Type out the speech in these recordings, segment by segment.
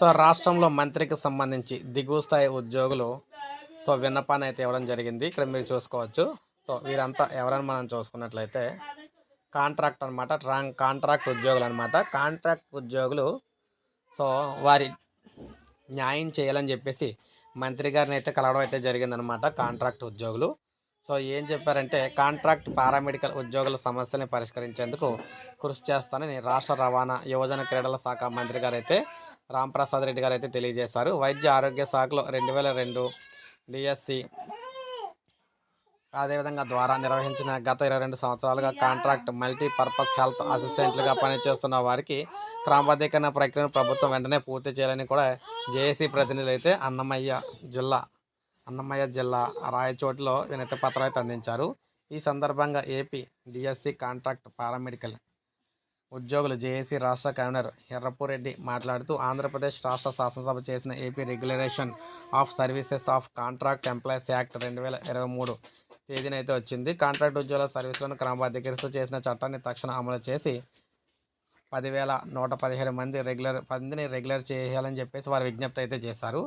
So రాష్ట్రంలో మంత్రికి సంబంధించి దిగువ స్థాయి ఉద్యోగులు సో విన్నపాన్ని అయితే ఇవ్వడం జరిగింది. ఇక్కడ మీరు చూసుకోవచ్చు. సో వీరంతా ఎవరని మనం చూసుకున్నట్లయితే కాంట్రాక్ట్ అనమాట ట్రాంగ్ కాంట్రాక్ట్ ఉద్యోగులు అనమాట కాంట్రాక్ట్ ఉద్యోగులు సో వారి న్యాయం చేయాలని చెప్పేసి మంత్రి గారిని అయితే కలవడం అయితే జరిగిందనమాట కాంట్రాక్ట్ ఉద్యోగులు. సో ఏం చెప్పారంటే కాంట్రాక్ట్ పారామెడికల్ ఉద్యోగుల సమస్యలను పరిష్కరించేందుకు కృషి చేస్తానని రాష్ట్ర రవాణా యువజన క్రీడల శాఖ మంత్రి గారు అయితే రాంప్రసాద్ రెడ్డి గారు అయితే తెలియజేశారు. వైద్య ఆరోగ్య శాఖలో రెండు వేల రెండు డిఎస్సి అదేవిధంగా ద్వారా నిర్వహించిన గత ఇరవై రెండు సంవత్సరాలుగా కాంట్రాక్ట్ మల్టీపర్పస్ హెల్త్ అసిస్టెంట్లుగా పనిచేస్తున్న వారికి క్రమబద్ధీకరణ ప్రక్రియను ప్రభుత్వం వెంటనే పూర్తి చేయాలని కూడా జేఏసీ ప్రతినిధులు అయితే అన్నమయ్య జిల్లా అన్నమయ్య జిల్లా రాయచోటిలో వినతి పత్రం అయితే అందించారు. ఈ సందర్భంగా ఏపీ డిఎస్సి కాంట్రాక్ట్ పారామెడికల్ ఉద్యోగులు జేఏసీ రాష్ట్ర కన్వీనర్ ఎర్రపురెడ్డి మాట్లాడుతూ ఆంధ్రప్రదేశ్ రాష్ట్ర శాసనసభ చేసిన AP regulation of services of contract employees act రెండు వేల ఇరవై మూడు తేదీనైతే వచ్చింది. కాంట్రాక్ట్ ఉద్యోగుల సర్వీసులను క్రమబద్ధీకరిస్తూ చేసిన చట్టాన్ని తక్షణ అమలు చేసి పదివేల నూట పదిహేడు మంది రెగ్యులర్ మందిని రెగ్యులర్ చేయాలని చెప్పేసి వారు విజ్ఞప్తి అయితే చేశారు.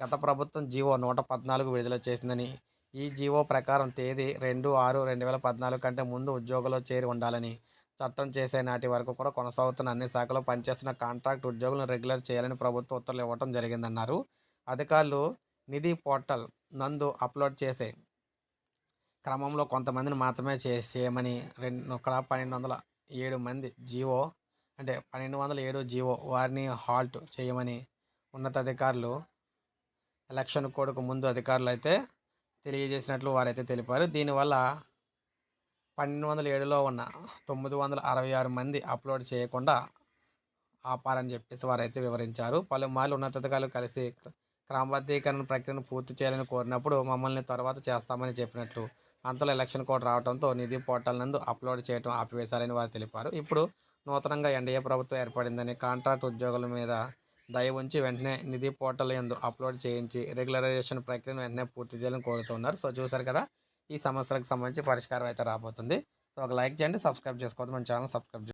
గత ప్రభుత్వం జీవో నూట పద్నాలుగు విడుదల చేసిందని ఈ జీవో ప్రకారం తేదీ రెండు ఆరు రెండు వేల పద్నాలుగు కంటే ముందు ఉద్యోగంలో చేరి ఉండాలని చట్టం చేసే నాటి వరకు కూడా కొనసాగుతున్న అన్ని శాఖలో పనిచేస్తున్న కాంట్రాక్ట్ ఉద్యోగులను రెగ్యులర్ చేయాలని ప్రభుత్వం ఉత్తర్వులు ఇవ్వడం జరిగిందన్నారు. అధికారులు నిధి పోర్టల్ నందు అప్లోడ్ చేసే క్రమంలో కొంతమందిని మాత్రమే చేయమని రెండు ఇక్కడ పన్నెండు వందల ఏడు మంది జీవో అంటే పన్నెండు వందల ఏడు జీవో వారిని హాల్ట్ చేయమని ఉన్నతాధికారులు ఎలక్షన్ కోడ్కు ముందు అధికారులు అయితే తెలియజేసినట్లు వారైతే తెలిపారు. దీనివల్ల పన్నెండు వందల ఏడులో ఉన్న తొమ్మిది వందల అరవై ఆరు మంది అప్లోడ్ చేయకుండా ఆపారని చెప్పేసి వారైతే వివరించారు. పలుమార్లు ఉన్నతాధికారులు కలిసి క్రమబద్ధీకరణ ప్రక్రియను పూర్తి చేయాలని కోరినప్పుడు మమ్మల్ని తర్వాత చేస్తామని చెప్పినట్లు అంతలో ఎలక్షన్ కోడ్ రావడంతో నిధి పోర్టల్ నందు అప్లోడ్ చేయడం ఆపివేశారని వారు తెలిపారు. ఇప్పుడు నూతనంగా ఎన్డీఏ ప్రభుత్వం ఏర్పడిందని కాంట్రాక్ట్ ఉద్యోగుల మీద దయ ఉంచి వెంటనే నిధి పోర్టల్ ఎందు అప్లోడ్ చేయించి రెగ్యులరైజేషన్ ప్రక్రియను వెంటనే పూర్తి చేయాలని కోరుతున్నారు. సో చూసారు కదా ఈ సమస్యలకు సంబంధించి పరిష్కారం అయితే రాబోతుంది. సో ఒక లైక్ చేయండి సబ్స్క్రైబ్ చేసుకోవద్దు. మన ఛానల్ సబ్స్క్రైబ్